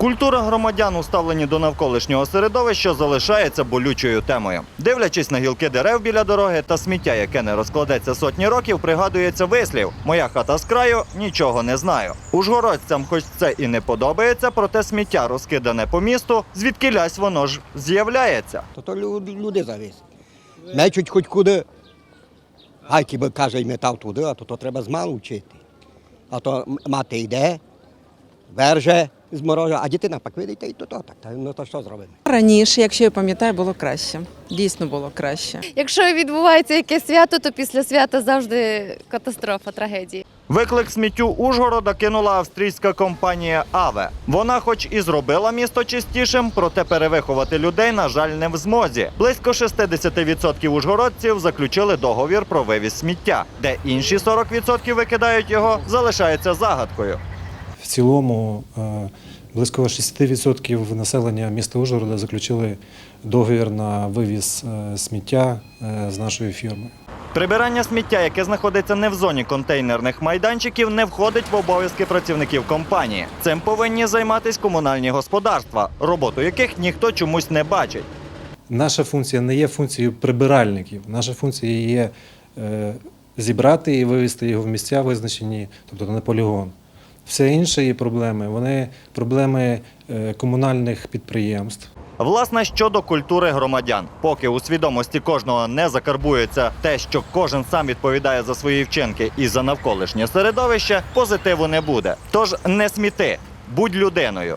Культура громадян у ставленні до навколишнього середовища залишається болючою темою. Дивлячись на гілки дерев біля дороги та сміття, яке не розкладеться сотні років, пригадується вислів: Моя хата з краю нічого не знаю. Ужгородцям, хоч це і не подобається, проте сміття розкидане по місту, звідки лясь воно ж з'являється. То то люди, зависять. Мечуть хоч куди. Гайки би каже, й метав туди, а то, то треба змалу вчити. А то мати йде, верже з морожа, а дитина пак видите, і то, то так. Та, ну то що зробимо? Раніше, якщо я пам'ятаю, було краще. Дійсно було краще. Якщо відбувається якесь свято, то після свята завжди катастрофа, трагедія. Виклик сміттю Ужгорода кинула австрійська компанія Аве. Вона, хоч і зробила місто чистішим, проте перевиховати людей, на жаль, не в змозі. Близько 60% ужгородців заключили договір про вивіз сміття, де інші 40% викидають його, залишається загадкою. В цілому е, близько 60% населення міста Ужгорода заключили договір на вивіз е, сміття е, з нашою фірмою. Прибирання сміття, яке знаходиться не в зоні контейнерних майданчиків, не входить в обов'язки працівників компанії. Цим повинні займатися комунальні господарства, роботу яких ніхто чомусь не бачить. Наша функція не є функцією прибиральників. Наша функція є зібрати і вивезти його в місця визначені, тобто на полігон. Все інше є проблеми. Вони проблеми е, комунальних підприємств. Власне, щодо культури громадян, поки у свідомості кожного не закарбується те, що кожен сам відповідає за свої вчинки і за навколишнє середовище, позитиву не буде. Тож не сміти, будь людиною.